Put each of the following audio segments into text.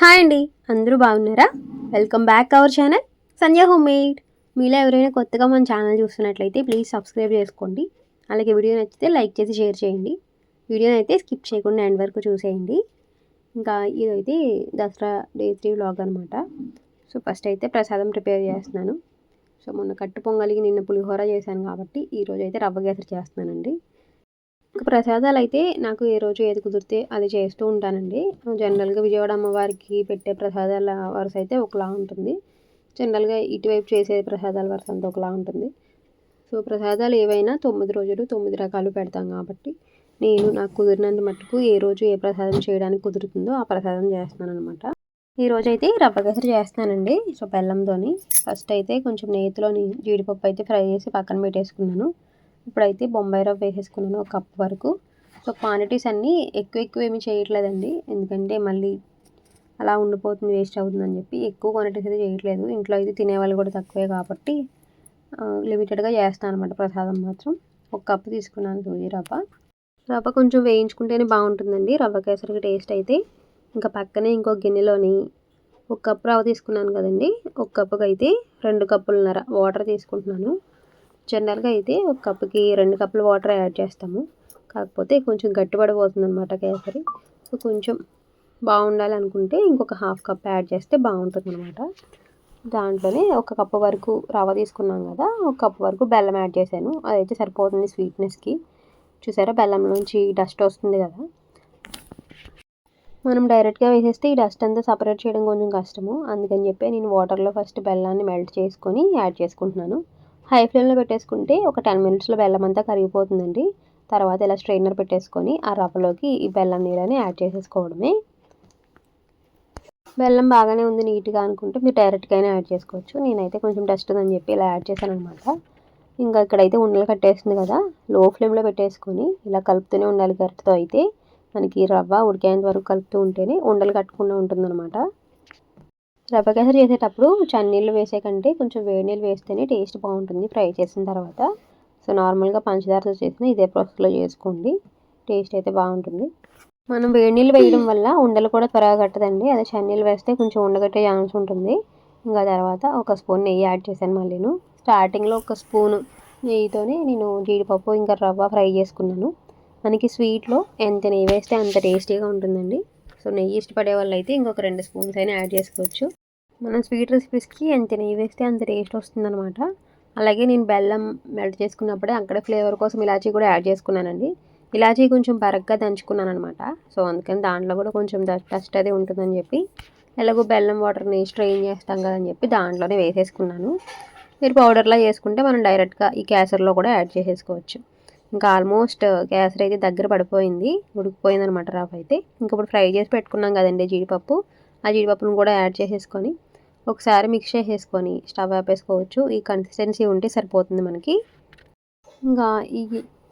Hi అండి. అందరూ బాగున్నారా? Welcome back our channel Sandhya home made మీలో ఎవరైనా కొత్తగా మన ఛానల్ చూస్తున్నట్లయితే ప్లీజ్ సబ్స్క్రైబ్ చేసుకోండి. అలాగే వీడియో నచ్చితే లైక్ చేసి షేర్ చేయండి. వీడియోని అయితే స్కిప్ చేయకుండా ఎండ్ వరకు చూసేయండి. ఇంకా ఇదైతే దసరా డే త్రీ వ్లాగ్ అనమాట సో ఫస్ట్ అయితే ప్రసాదం ప్రిపేర్ చేస్తున్నాను. సో మొన్న కట్టు పొంగలికి నిన్న పులిహోర చేశాను కాబట్టి ఈరోజు అయితే రవ్వ కేసరి చేస్తున్నానండి. ప్రసాదాలు అయితే నాకు ఏ రోజు ఏది కుదిరితే అది చేస్తూ ఉంటానండి. జనరల్గా విజయవాడ అమ్మవారికి పెట్టే ప్రసాదాల వరుస అయితే ఒకలా ఉంటుంది. జనరల్గా ఇటువైపు చేసే ప్రసాదాల వరుస అంతా ఒకలా ఉంటుంది. సో ప్రసాదాలు ఏవైనా తొమ్మిది రోజులు తొమ్మిది రకాలు పెడతాం కాబట్టి నేను నాకు కుదిరినంత మట్టుకు ఏ రోజు ఏ ప్రసాదం చేయడానికి కుదురుతుందో ఆ ప్రసాదం చేస్తున్నాను అనమాట ఈరోజు అయితే రవ్వ కేసరి చేస్తానండి. సో బెల్లంతోని. ఫస్ట్ అయితే కొంచెం నేతిలోని జీడిపప్పు అయితే ఫ్రై చేసి పక్కన పెట్టేసుకున్నాను. ఇప్పుడైతే బొంబాయి రవ్వ వేసేసుకున్నాను ఒక కప్ వరకు. సో క్వాంటిటీస్ అన్నీ ఎక్కువ ఎక్కువ ఏమి చేయట్లేదండి. ఎందుకంటే మళ్ళీ అలా ఉండిపోతుంది వేస్ట్ అవుతుందని చెప్పి ఎక్కువ క్వాంటిటీస్ అయితే చేయట్లేదు. ఇంట్లో అయితే తినేవాళ్ళు కూడా తక్కువే కాబట్టి లిమిటెడ్గా చేస్తాను అనమాట ప్రసాదం మాత్రం. ఒక కప్పు తీసుకున్నాను సూజీ రవ్వ. రవ్వ కొంచెం వేయించుకుంటేనే బాగుంటుందండి. రవ్వ కేసరికి టేస్ట్ అయితే. ఇంకా పక్కనే ఇంకో గిన్నెలోని ఒక కప్పు రవ్వ తీసుకున్నాను కదండి. ఒక కప్పుకి అయితే రెండు కప్పులున్నర వాటర్ తీసుకుంటున్నాను. జనరల్గా అయితే ఒక కప్పుకి రెండు కప్పులు వాటర్ యాడ్ చేస్తాము. కాకపోతే కొంచెం గట్టిపడిపోతుంది అనమాట కేసరి. సో కొంచెం బాగుండాలి అనుకుంటే ఇంకొక హాఫ్ కప్ యాడ్ చేస్తే బాగుంటుంది అనమాట దాంట్లోనే ఒక కప్పు వరకు రవ్వ తీసుకున్నాం కదా ఒక కప్పు వరకు బెల్లం యాడ్ చేశాను. అదైతే సరిపోతుంది స్వీట్నెస్కి. చూసారా? బెల్లం నుంచి డస్ట్ వస్తుంది కదా. మనం డైరెక్ట్గా వేసేస్తే ఈ డస్ట్ అంతా సపరేట్ చేయడం కొంచెం కష్టము. అందుకని చెప్పి నేను వాటర్లో ఫస్ట్ బెల్లాన్ని మెల్ట్ చేసుకొని యాడ్ చేసుకుంటున్నాను. హై ఫ్లేమ్లో పెట్టేసుకుంటే ఒక టెన్ మినిట్స్లో బెల్లం అంతా కరిగిపోతుందండి. తర్వాత ఇలా స్ట్రైనర్ పెట్టేసుకొని ఆ రవ్వలోకి ఈ బెల్లం నీళ్ళని యాడ్ చేసేసుకోవడమే. బెల్లం బాగానే ఉంది నీట్గా అనుకుంటే మీరు డైరెక్ట్గా అయినా యాడ్ చేసుకోవచ్చు. నేనైతే కొంచెం టెస్ట్ ఉందని చెప్పి ఇలా యాడ్ చేశాను అనమాట ఇంకా ఇక్కడైతే ఉండలు కట్టేస్తుంది కదా లో ఫ్లేమ్లో పెట్టేసుకొని ఇలా కలుపుతూనే ఉండాలి గరిటతో అయితే. మనకి రవ్వ ఉడికేంత వరకు కలుపుతూ ఉంటేనే ఉండలు కట్టకుండా ఉంటుందన్నమాట. రవ్వ కేసరి చేసేటప్పుడు చన్నీళ్ళు వేసే కంటే కొంచెం వేడి నీళ్ళు వేస్తేనే టేస్ట్ బాగుంటుంది ఫ్రై చేసిన తర్వాత. సో నార్మల్గా పంచదారతో చేసిన ఇదే ప్రాసెస్లో చేసుకోండి. టేస్ట్ అయితే బాగుంటుంది. మనం వేడి నీళ్ళు వేయడం వల్ల ఉండలు కూడా త్వరగా కట్టదండి. అదే చన్నీళ్ళు వేస్తే కొంచెం ఉండగట్టే ఛాన్స్ ఉంటుంది. ఇంకా తర్వాత ఒక స్పూన్ నెయ్యి యాడ్ చేశాను మళ్ళీను స్టార్టింగ్లో ఒక స్పూన్ నెయ్యితోనే నేను జీడిపప్పు ఇంకా రవ్వ ఫ్రై చేసుకున్నాను. మనకి స్వీట్లో ఎంత నెయ్యి వేస్తే అంత టేస్టీగా ఉంటుందండి. సో నెయ్యి ఇష్టపడే వాళ్ళు అయితే ఇంకొక రెండు స్పూన్స్ అయినా యాడ్ చేసుకోవచ్చు. మనం స్వీట్ రెసిపీస్కి ఎంత నెయ్యి వేస్తే అంత టేస్ట్ వస్తుందనమాట అలాగే నేను బెల్లం మెల్ట్ చేసుకున్నప్పుడే అక్కడే ఫ్లేవర్ కోసం ఇలాచీ కూడా యాడ్ చేసుకున్నానండి. ఇలాచీ కొంచెం బరగ్గా దంచుకున్నాను అనమాట సో అందుకని దాంట్లో కూడా కొంచెం టస్ట్ అది ఉంటుందని చెప్పి ఎలాగో బెల్లం వాటర్ని స్ట్రెయిన్ చేస్తాం కదని చెప్పి దాంట్లోనే వేసేసుకున్నాను. మీరు పౌడర్లా చేసుకుంటే మనం డైరెక్ట్గా ఈ క్యాసర్లో కూడా యాడ్ చేసేసుకోవచ్చు. ఇంకా ఆల్మోస్ట్ క్యాసర్ అయితే దగ్గర పడిపోయింది ఉడికిపోయింది అనమాట రవ్వ అయితే. ఇంకప్పుడు ఇప్పుడు ఫ్రై చేసి పెట్టుకున్నాం కదండి జీడిపప్పు. ఆ జీడిపప్పును కూడా యాడ్ చేసేసుకొని ఒకసారి మిక్స్ చేసేసుకొని స్టవ్ ఆపేసుకోవచ్చు. ఈ కన్సిస్టెన్సీ ఉంటే సరిపోతుంది మనకి. ఇంకా ఈ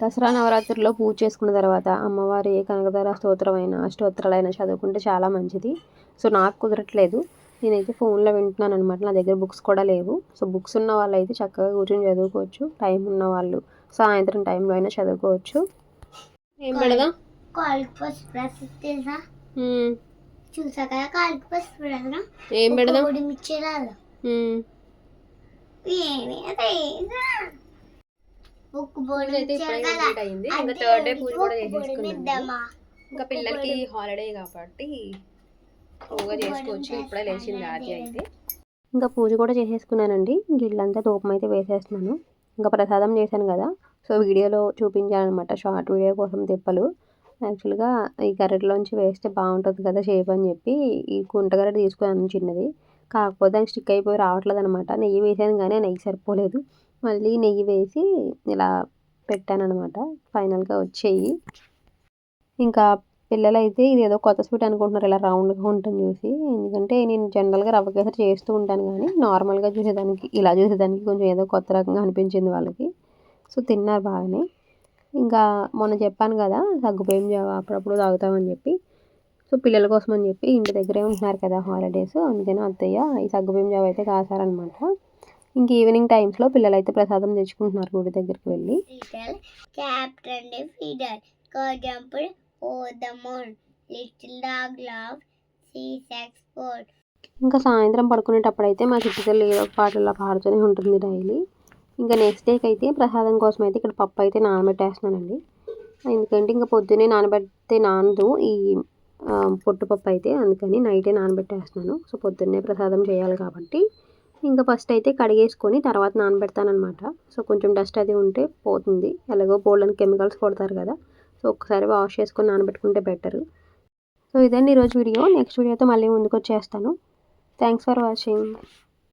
దసరా నవరాత్రిలో పూజ చేసుకున్న తర్వాత అమ్మవారి కనకదార స్తోత్రమైన అష్టోత్తరాలైనా చదువుకుంటే చాలా మంచిది. సో నాకు కుదరట్లేదు. నేనైతే ఫోన్లో వింటున్నాను అనమాట నా దగ్గర బుక్స్ కూడా లేవు. సో బుక్స్ ఉన్న వాళ్ళు అయితే చక్కగా కూర్చొని చదువుకోవచ్చు. టైం ఉన్న వాళ్ళు సాయంత్రం టైంలో అయినా చదువుకోవచ్చు. ఏం పెడదాం? చూసా కదా కాలికి పసుపు పెడదాం ఏం పెడదాం పొడి మిర్చి రాదు ఉక్కు పొడి అయితే అయింది ఇంకా థర్డ్ డే పూజ కూడా ఇంకా పిల్లలకి హాలిడే కాబట్టి చేసుకోవచ్చు ఇప్పుడే లేచింది ఆది అయితే. ఇంకా పూజ కూడా చేసేసుకున్నానండి. గిళ్ళంతా ధూపం అయితే వేసేస్తున్నాను. ఇంకా ప్రసాదం చేశాను కదా. సో వీడియోలో చూపించానమాట షార్ట్ వీడియో కోసం తిప్పలు. యాక్చువల్గా ఈ గరిటలోంచి వేస్తే బాగుంటుంది కదా షేప్ అని చెప్పి ఈ గుంట గరిట తీసుకున్నాను చిన్నది. కాకపోతే దానికి స్టిక్ అయిపోయి రావట్లేదు అనమాట నెయ్యి వేసాను కానీ ఆ నెయ్యి సరిపోలేదు. మళ్ళీ నెయ్యి వేసి ఇలా పెట్టాను అనమాట ఫైనల్గా వచ్చేయి. ఇంకా పిల్లలు అయితే ఇది ఏదో కొత్త స్వీట్ అనుకుంటున్నారు. ఇలా రౌండ్గా ఉంటుంది చూసి. ఎందుకంటే నేను జనరల్గా రవ్వ కేసరి చేస్తూ ఉంటాను కానీ నార్మల్గా చూసేదానికి ఇలా చూసేదానికి కొంచెం ఏదో కొత్త రకంగా అనిపించింది వాళ్ళకి. సో తిన్నారు బాగానే. ఇంకా మొన్న చెప్పాను కదా సగ్గుబియ్యం జావ అప్పుడప్పుడు తాగుతామని చెప్పి. సో పిల్లల కోసం అని చెప్పి ఇంటి దగ్గరే ఉంటున్నారు కదా హాలిడేస్ అందుకని అత్తయ్య ఈ సగ్గుబియ్యం జావ అయితే కాసారనమాట ఇంక ఈవినింగ్ టైమ్స్లో పిల్లలు అయితే ప్రసాదం తెచ్చుకుంటున్నారు గుడి దగ్గరికి వెళ్ళి. Captain feeder o the moon little dog love six four ఇంకా సాయంత్రం పడుకునేటప్పుడు అయితే మా చిట్టుతల్లి ఏదో ఒక పాట ఇలా పాడుతూనే ఉంటుంది డైలీ. ఇంకా నెక్స్ట్ డేకి అయితే ప్రసాదం కోసం అయితే ఇక్కడ పప్పు అయితే నానబెట్టేస్తున్నానండి. ఎందుకంటే ఇంకా పొద్దున్నే నానబెడితే నానదు. ఈ పొట్టుపప్పు అయితే అందుకని నైటే నానబెట్టేస్తున్నాను. సో పొద్దున్నే ప్రసాదం చేయాలి కాబట్టి ఇంకా ఫస్ట్ అయితే కడిగేసుకొని తర్వాత నానబెడతానమాట సో కొంచెం డస్ట్ అది ఉంటే పోతుంది. ఎలాగో బోల్డెన్ కెమికల్స్ కొడతారు కదా. సో ఒకసారి వాష్ చేసుకొని నానబెట్టుకుంటే బెటర్ సో ఇదండి ఈరోజు వీడియో. నెక్స్ట్ వీడియోతో మళ్ళీ ముందుకు వచ్చేస్తాను థ్యాంక్స్ ఫర్ వాచింగ్